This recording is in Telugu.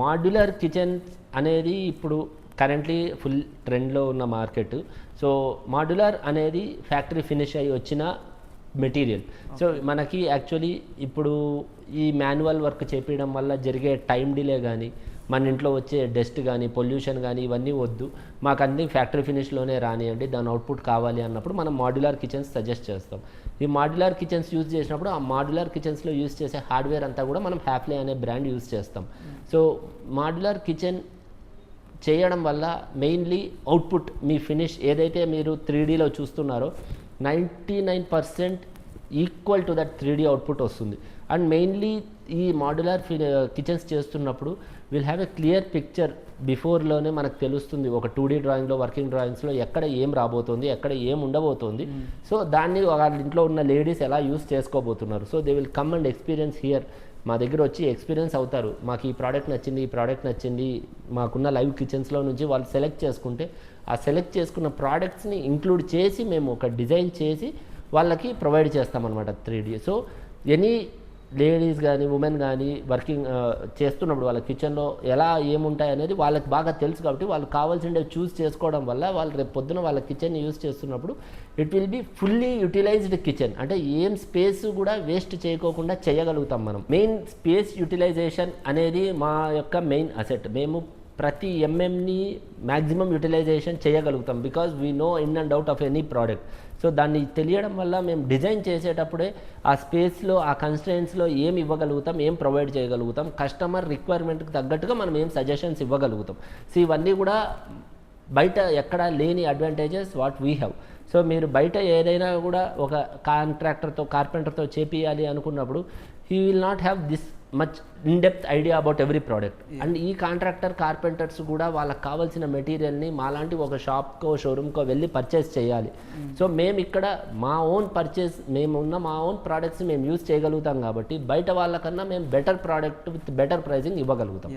మాడ్యులర్ కిచెన్ అనేది ఇప్పుడు కరెంట్లీ ఫుల్ ట్రెండ్లో ఉన్న మార్కెట్. సో మాడ్యులర్ అనేది ఫ్యాక్టరీ ఫినిష్ అయ్యి వచ్చిన మెటీరియల్. సో మనకి యాక్చువల్లీ ఇప్పుడు ఈ మాన్యువల్ వర్క్ చేపించడం వల్ల జరిగే టైం డిలే కానీ మన ఇంట్లో వచ్చే డస్ట్ కానీ పొల్యూషన్ కానీ ఇవన్నీ వద్దు. మాకు అన్ని ఫ్యాక్టరీ ఫినిష్లోనే రానియండి. దాని అవుట్పుట్ కావాలి అన్నప్పుడు మనం మాడ్యులర్ కిచెన్స్ సజెస్ట్ చేస్తాం. ఈ మాడ్యులర్ కిచెన్స్ యూజ్ చేసినప్పుడు ఆ మాడ్యులర్ కిచెన్స్లో యూజ్ చేసే హార్డ్వేర్ అంతా కూడా మనం హ్యాప్లీ అనే బ్రాండ్ యూజ్ చేస్తాం. సో మాడ్యులర్ కిచెన్ చేయడం వల్ల మెయిన్లీ అవుట్పుట్ మీ ఫినిష్ ఏదైతే మీరు త్రీ డీలో చూస్తున్నారో ninety nine percent equal to that three D output వస్తుంది. అండ్ మెయిన్లీ ఈ మాడ్యులర్ కిచెన్స్ చేస్తున్నప్పుడు will have a clear picture బిఫోర్లోనే మనకు తెలుస్తుంది. ఒక టూ డీ డ్రాయింగ్లో వర్కింగ్ డ్రాయింగ్స్లో ఎక్కడ ఏం రాబోతుంది ఎక్కడ ఏం ఉండబోతోంది. సో దాన్ని వాళ్ళ ఇంట్లో ఉన్న లేడీస్ ఎలా use చేసుకోబోతున్నారు. So they will come and experience here. మా దగ్గర వచ్చి ఎక్స్పీరియన్స్ అవుతారు. మాకు ఈ ప్రోడక్ట్ నచ్చింది ఈ ప్రోడక్ట్ నచ్చింది. మాకున్న లైవ్ కిచెన్స్లో నుంచి వాళ్ళు సెలెక్ట్ చేసుకుంటే ఆ సెలెక్ట్ చేసుకున్న ప్రోడక్ట్స్ని ఇంక్లూడ్ చేసి మేము ఒక డిజైన్ చేసి వాళ్ళకి ప్రొవైడ్ చేస్తామన్నమాట three D. So any ladies కానీ ఉమెన్ కానీ వర్కింగ్ చేస్తున్నప్పుడు వాళ్ళ కిచెన్లో ఎలా ఏముంటాయి అనేది వాళ్ళకి బాగా తెలుసు కాబట్టి వాళ్ళకి కావాల్సిండే చూస్ చేసుకోవడం వల్ల వాళ్ళు రేపు పొద్దున వాళ్ళ కిచెన్ యూస్ చేస్తున్నప్పుడు it will be fully utilized kitchen. అంటే ఏం స్పేస్ కూడా వేస్ట్ చేయకోకుండా చేయగలుగుతాం మనం. మెయిన్ స్పేస్ యూటిలైజేషన్ అనేది మా యొక్క మెయిన్ అసెట్. మేము ప్రతి ఎంఎంని మ్యాక్సిమం యూటిలైజేషన్ చేయగలుగుతాం because we know in and out of any product so దాన్ని తెలియడం వల్ల మేము డిజైన్ చేసేటప్పుడే ఆ స్పేస్లో ఆ కన్స్టెంట్స్లో ఏం ఇవ్వగలుగుతాం ఏం ప్రొవైడ్ చేయగలుగుతాం కస్టమర్ రిక్వైర్మెంట్కి తగ్గట్టుగా మనం ఏం సజెషన్స్ ఇవ్వగలుగుతాం. సో ఇవన్నీ కూడా బయట ఎక్కడా లేని advantages what we have so మీరు బయట ఏదైనా కూడా ఒక కాంట్రాక్టర్తో కార్పెంటర్తో చేపియాలి అనుకున్నప్పుడు he will not have this much in depth idea about every product and ఈ కాంట్రాక్టర్ కార్పెంటర్స్ కూడా వాళ్ళకి కావాల్సిన మెటీరియల్ని మాలాంటి ఒక షాప్కో షోరూమ్కో వెళ్ళి పర్చేస్ చేయాలి. సో మేము ఇక్కడ మా ఓన్ పర్చేస్ మేము ఉన్న మా ఓన్ ప్రోడక్ట్స్ మేము యూజ్ చేయగలుగుతాం కాబట్టి బయట వాళ్ళకన్నా మేము better product with better pricing ఇవ్వగలుగుతాం.